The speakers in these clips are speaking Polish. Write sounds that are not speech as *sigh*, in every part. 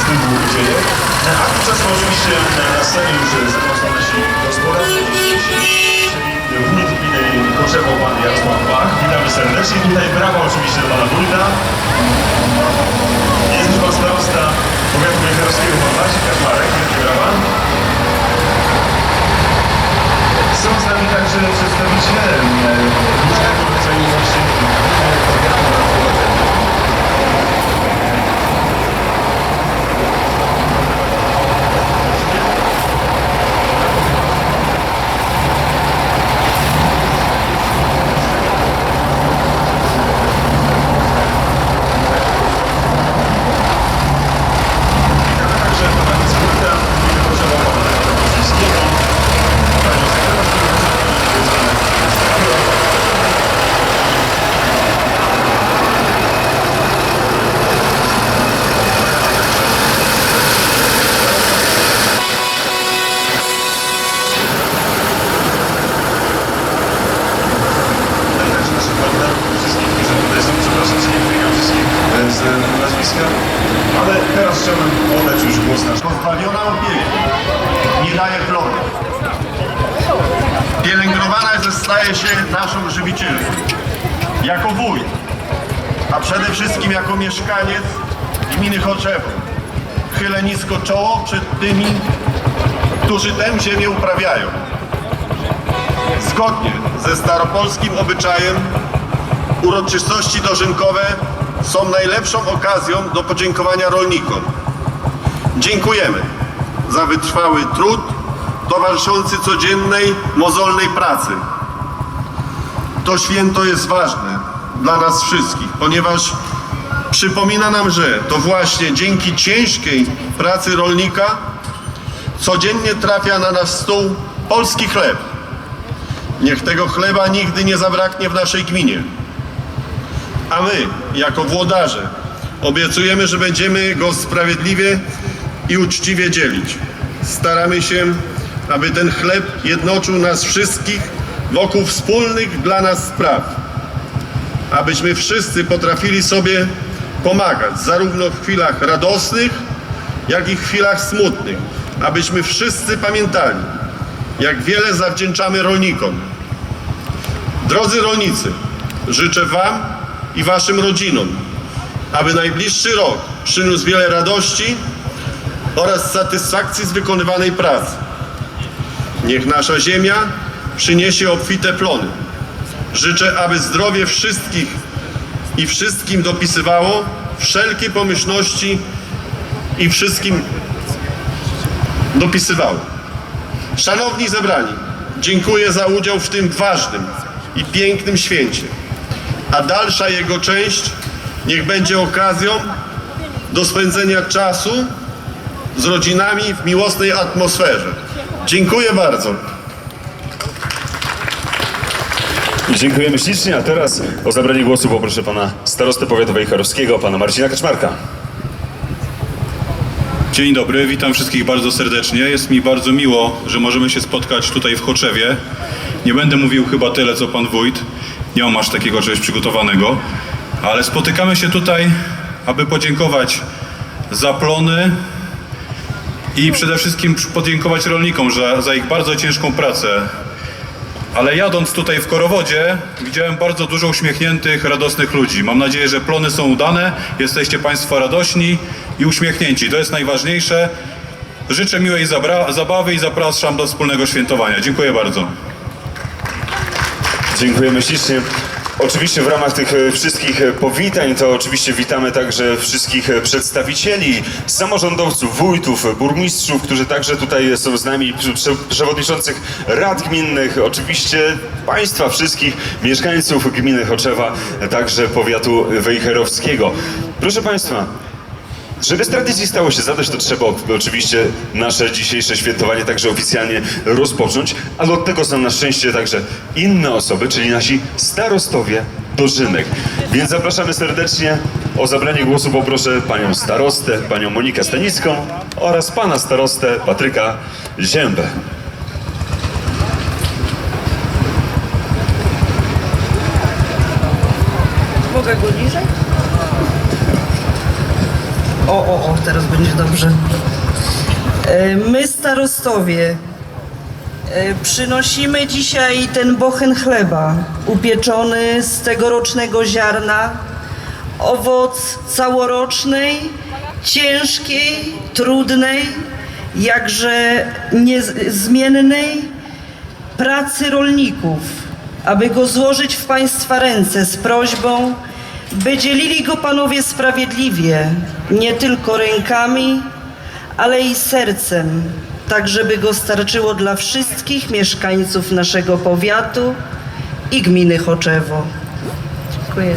z tyłu dzieje. A tymczasem oczywiście na scenie już znalazł nasi gospodarze, czyli wójt gminy Korzewo, pan Jarosław Bach. Witamy serdecznie. Tutaj brawa oczywiście dla pana wójta. Jest już pan starosta powiatu wejherowskiego, pan Maciej Kaczmarek. Wielkie brawa. Są z nami także przedstawiciele różnego rodzaju właśnie powiatu na prowadzeniu. Witamy także pana wicewójta gminy Korzewo, pana Rafała Kozińskiego, panią sekretarz Także naszych kandydatów wszystkich, którzy tutaj są, przepraszam, że nie wymieniam wszystkich e, z nazwiska, ale teraz chciałbym oddać już głos nasz. Pozbawiona opieki nie daje plonu. Pielęgnowana staje się naszą żywicielką. Jako wójt, a przede wszystkim jako mieszkaniec gminy Choczewo. Chylę nisko czoło przed tymi, którzy tę ziemię uprawiają. Zgodnie ze staropolskim obyczajem uroczystości dożynkowe są najlepszą okazją do podziękowania rolnikom. Dziękujemy za wytrwały trud towarzyszący codziennej, mozolnej pracy. To święto jest ważne dla nas wszystkich, ponieważ przypomina nam, że to właśnie dzięki ciężkiej pracy rolnika codziennie trafia na nasz stół polski chleb. Niech tego chleba nigdy nie zabraknie w naszej gminie. A my, jako włodarze, obiecujemy, że będziemy go sprawiedliwie i uczciwie dzielić. Staramy się, aby ten chleb jednoczył nas wszystkich wokół wspólnych dla nas spraw. Abyśmy wszyscy potrafili sobie pomagać, zarówno w chwilach radosnych, jak i w chwilach smutnych. Abyśmy wszyscy pamiętali, jak wiele zawdzięczamy rolnikom. Drodzy rolnicy, życzę Wam i Waszym rodzinom, aby najbliższy rok przyniósł wiele radości oraz satysfakcji z wykonywanej pracy. Niech nasza ziemia przyniesie obfite plony. Życzę, aby zdrowie wszystkich i wszystkim dopisywało wszelkie pomyślności i wszystkim dopisywało. Szanowni zebrani, dziękuję za udział w tym ważnym i pięknym święcie. A dalsza jego część niech będzie okazją do spędzenia czasu z rodzinami w miłosnej atmosferze. Dziękuję bardzo. Dziękujemy ślicznie, a teraz o zabranie głosu poproszę pana starostę powiatu wejherowskiego, pana Marcina Kaczmarka. Dzień dobry, witam wszystkich bardzo serdecznie. Jest mi bardzo miło, że możemy się spotkać tutaj w Choczewie. Nie będę mówił chyba tyle, co pan wójt. Nie mam aż takiego czegoś przygotowanego. Ale spotykamy się tutaj, aby podziękować za plony i przede wszystkim podziękować rolnikom za, za ich bardzo ciężką pracę. Ale jadąc tutaj w Korowodzie, widziałem bardzo dużo uśmiechniętych, radosnych ludzi. Mam nadzieję, że plony są udane, jesteście Państwo radośni i uśmiechnięci. To jest najważniejsze. Życzę miłej zabawy i zapraszam do wspólnego świętowania. Dziękuję bardzo. Dziękujemy ślicznie. Oczywiście w ramach tych e, wszystkich e, powitań to oczywiście witamy także wszystkich e, przedstawicieli, samorządowców, wójtów, burmistrzów, którzy także tutaj są z nami, prze- prze- przewodniczących rad gminnych, oczywiście Państwa wszystkich, mieszkańców gminy Choczewa, także powiatu wejherowskiego. Proszę Państwa, żeby tradycji stało się zadość, to trzeba oczywiście nasze dzisiejsze świętowanie także oficjalnie rozpocząć, ale od tego są na szczęście także inne osoby, czyli nasi starostowie dożynek. Więc zapraszamy serdecznie. O zabranie głosu poproszę panią starostę, panią Monikę Stanicką oraz pana starostę Patryka Ziębę. Mogę go niżej? O, o, o, teraz będzie dobrze. E, My starostowie e, przynosimy dzisiaj ten bochen chleba upieczony z tegorocznego ziarna, owoc całorocznej, ciężkiej, trudnej, jakże niezmiennej pracy rolników, aby go złożyć w Państwa ręce z prośbą, by dzielili go Panowie sprawiedliwie, nie tylko rękami, ale i sercem, tak żeby go starczyło dla wszystkich mieszkańców naszego powiatu i gminy Choczewo. Dziękuję.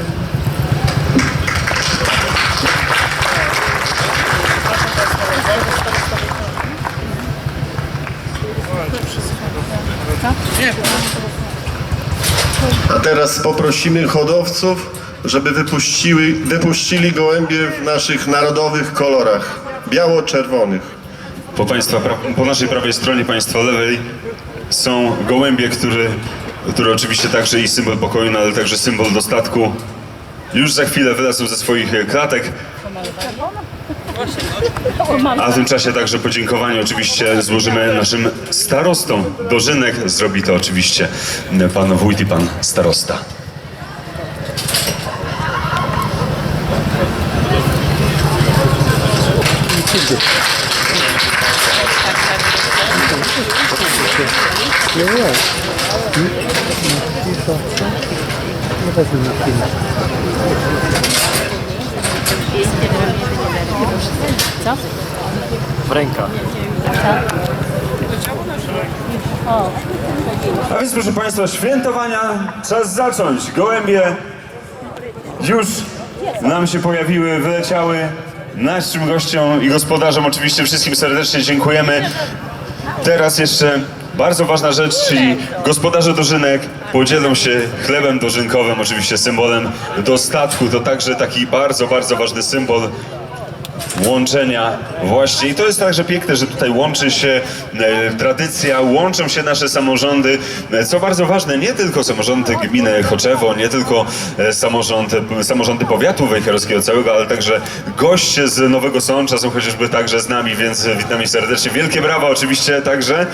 A teraz poprosimy hodowców, żeby wypuściły, wypuścili gołębie w naszych narodowych kolorach. Biało-czerwonych. Po, państwa, po naszej prawej stronie, państwa lewej są gołębie, które, które oczywiście także i symbol pokoju, no ale także symbol dostatku. Już za chwilę wylecą ze swoich e, klatek. A w tym czasie także podziękowanie oczywiście złożymy naszym starostom. Dożynek zrobi to oczywiście pan wójt i pan starosta. A więc proszę Państwa, świętowania czas zacząć. Gołębie już nam się pojawiły, wyleciały. Naszym gościom i gospodarzom oczywiście wszystkim serdecznie dziękujemy. Teraz jeszcze bardzo ważna rzecz, czyli gospodarze dożynek podzielą się chlebem dożynkowym, oczywiście symbolem dostatku. To także taki bardzo, bardzo ważny symbol łączenia właśnie. I to jest także piękne, że tutaj łączy się e, tradycja, łączą się nasze samorządy, e, co bardzo ważne, nie tylko samorządy gminy Choczewo, nie tylko e, samorząd, samorządy powiatu wejherowskiego całego, ale także goście z Nowego Sącza są chociażby także z nami, więc witamy serdecznie. Wielkie brawa oczywiście także.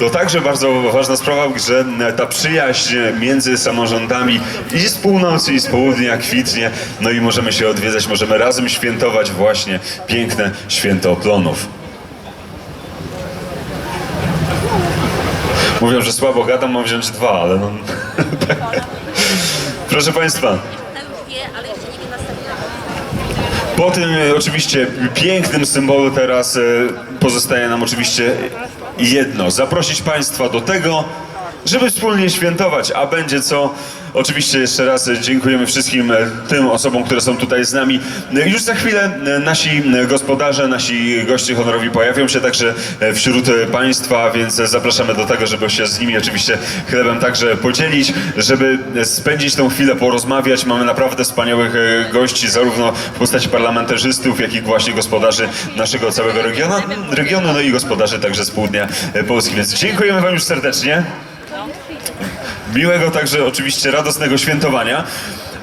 To także bardzo ważna sprawa, że ta przyjaźń między samorządami i z północy, i z południa kwitnie. No i możemy się odwiedzać, możemy razem świętować właśnie piękne święto plonów. Mówią, że słabo gadam, mam wziąć dwa, ale no... *laughs* Proszę Państwa. Po tym oczywiście pięknym symbolu teraz e, pozostaje nam oczywiście jedno. Zaprosić Państwa do tego, żeby wspólnie świętować, a będzie co. Oczywiście jeszcze raz dziękujemy wszystkim e, tym osobom, które są tutaj z nami. E, Już za chwilę e, nasi gospodarze, nasi goście honorowi pojawią się także wśród Państwa, więc zapraszamy do tego, żeby się z nimi oczywiście chlebem także podzielić, żeby spędzić tą chwilę, porozmawiać. Mamy naprawdę wspaniałych gości, zarówno w postaci parlamentarzystów, jak i właśnie gospodarzy naszego całego regionu, regionu no i gospodarzy także z południa Polski. Więc dziękujemy Wam już serdecznie. Miłego także oczywiście radosnego świętowania.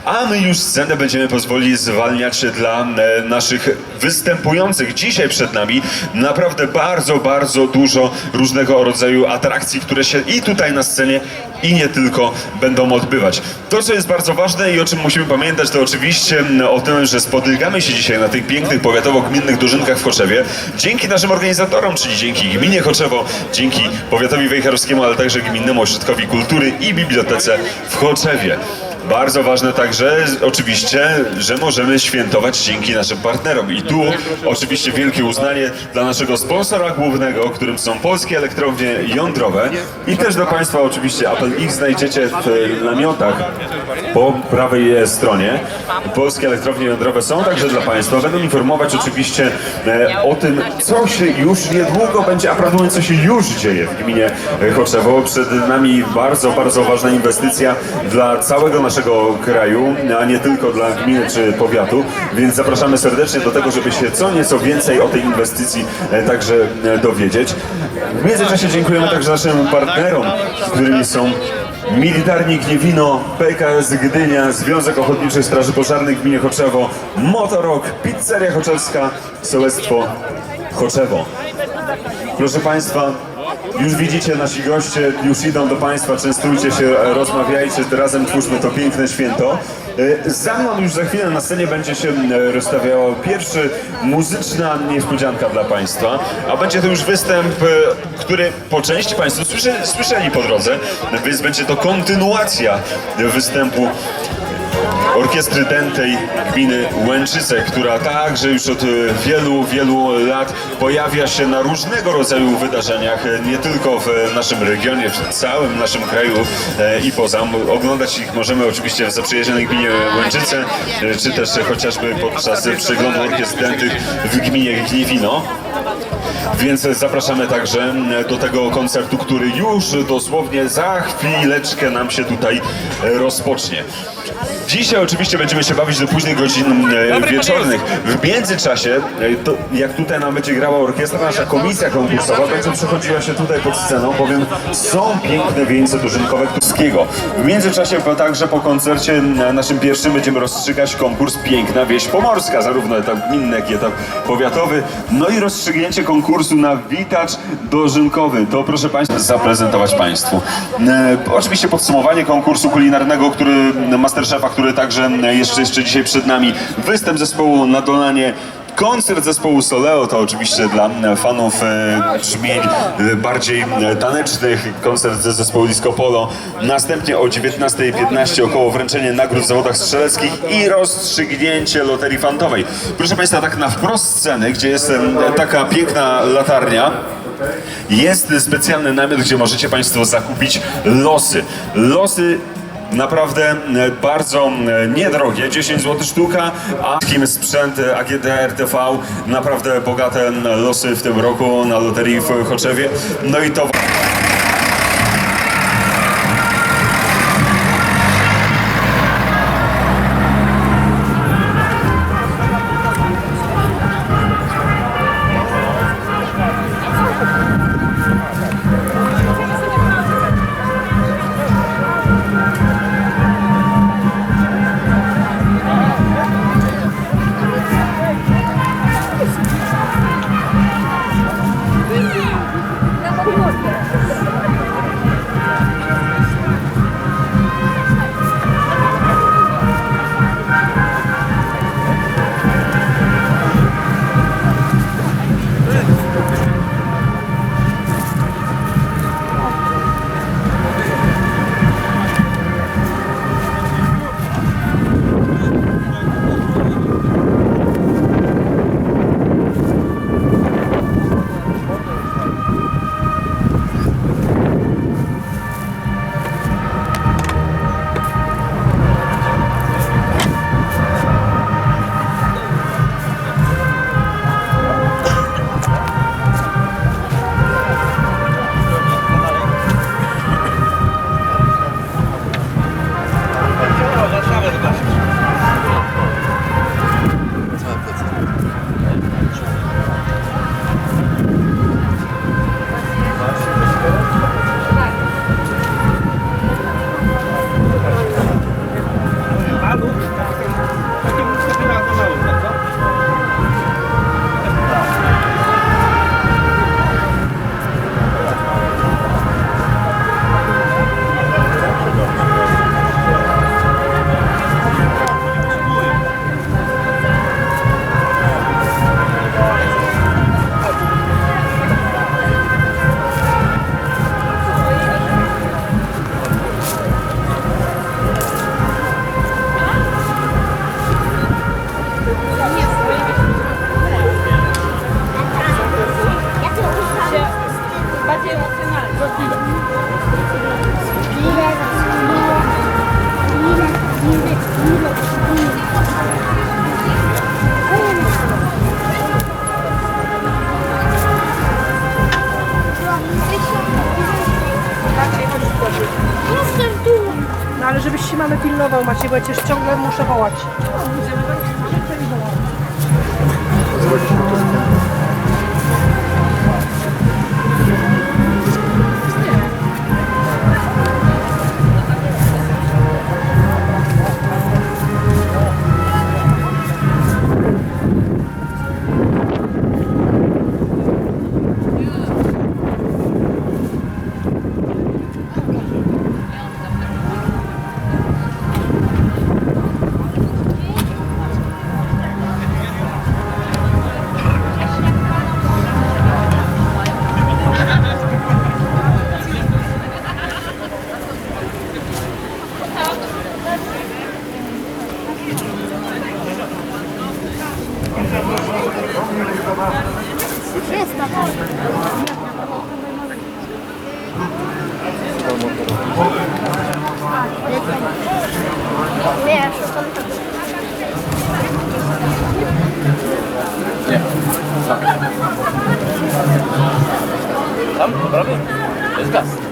A my już scenę będziemy pozwoli zwalniać dla e, naszych występujących dzisiaj przed nami. Naprawdę bardzo, bardzo dużo różnego rodzaju atrakcji, które się i tutaj na scenie, i nie tylko będą odbywać. To, co jest bardzo ważne i o czym musimy pamiętać, to oczywiście m, o tym, że spotykamy się dzisiaj na tych pięknych powiatowo-gminnych dożynkach w Choczewie. Dzięki naszym organizatorom, czyli dzięki Gminie Choczewo, dzięki Powiatowi Wejherowskiemu, ale także Gminnemu Ośrodkowi Kultury i Bibliotece w Choczewie. Bardzo ważne także oczywiście, że możemy świętować dzięki naszym partnerom. I tu oczywiście wielkie uznanie dla naszego sponsora głównego, którym są Polskie Elektrownie Jądrowe. I też do Państwa oczywiście apel. Ich znajdziecie w e, namiotach po prawej stronie. Polskie Elektrownie Jądrowe są także dla Państwa. Będą informować oczywiście e, o tym, co się już niedługo będzie, a mówiąc, co się już dzieje w gminie e, Choczewo. Przed nami bardzo, bardzo ważna inwestycja dla całego naszego kraju, a nie tylko dla gminy czy powiatu, więc zapraszamy serdecznie do tego, żeby się co nieco więcej o tej inwestycji e, także e, dowiedzieć. W międzyczasie dziękujemy także naszym partnerom, którymi są Militarni Gniewino, PKS Gdynia, Związek Ochotniczych Straży Pożarnych w gminie Choczewo, Motorok, Pizzeria Choczewska, Sołectwo Choczewo. Proszę Państwa, już widzicie, nasi goście już idą do Państwa, częstujcie się, rozmawiajcie, razem twórzmy to piękne święto. E, Za mną już za chwilę na scenie będzie się e, rozstawiała pierwszy muzyczna niespodzianka dla Państwa, a będzie to już występ, e, który po części Państwo słysze, słyszeli po drodze, więc będzie to kontynuacja występu orkiestry dętej gminy Łęczyce, która także już od e, wielu, wielu lat pojawia się na różnego rodzaju wydarzeniach, e, nie tylko w naszym regionie, w całym naszym kraju e, i poza. Oglądać ich możemy oczywiście w zaprzyjaźnionej gminie Łęczyce, e, czy też chociażby podczas przeglądu orkiestr dętych w gminie Gniewino. Więc zapraszamy także do tego koncertu, który już dosłownie za chwileczkę nam się tutaj rozpocznie. Dzisiaj oczywiście będziemy się bawić do późnych godzin e, wieczornych. W międzyczasie, e, to jak tutaj nam będzie grała orkiestra, nasza komisja konkursowa będzie przechodziła się tutaj pod sceną, bowiem są piękne wieńce dożynkowe Tuskiego. W międzyczasie także po koncercie naszym pierwszym będziemy rozstrzygać konkurs Piękna Wieś Pomorska, zarówno etap gminny, jak i etap powiatowy. No i rozstrzygnięcie konkursu na witacz dożynkowy. To proszę Państwa zaprezentować Państwu. E, oczywiście podsumowanie konkursu kulinarnego, który Masterchefa, który także jeszcze, jeszcze dzisiaj przed nami. Występ zespołu na Dolanie. Koncert zespołu Soleo to oczywiście dla fanów e, brzmień bardziej e, tanecznych. Koncert ze zespołu Disco Polo. Następnie o 19.15 około wręczenie nagród w zawodach strzeleckich i rozstrzygnięcie loterii fantowej. Proszę Państwa, tak na wprost sceny, gdzie jest taka piękna latarnia, jest specjalny namiot, gdzie możecie Państwo zakupić losy. Losy naprawdę e, bardzo e, niedrogie, 10 zł sztuka, a takim sprzęt e, AGD RTV, naprawdę bogate losy w tym roku na loterii w Choczewie. No i to... Maciej, bo ja cię ciągle muszę wołać. Wiesz, to Tam? Prawie? To jest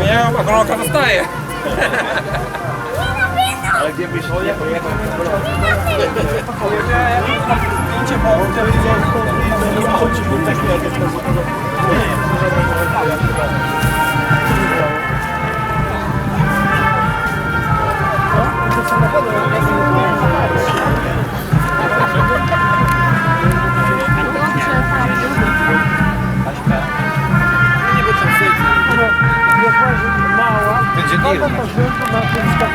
zmieniają, a kolorka zostaje. Ale gdzie byś nie pojechał? Nie, nie, nie. de Deus.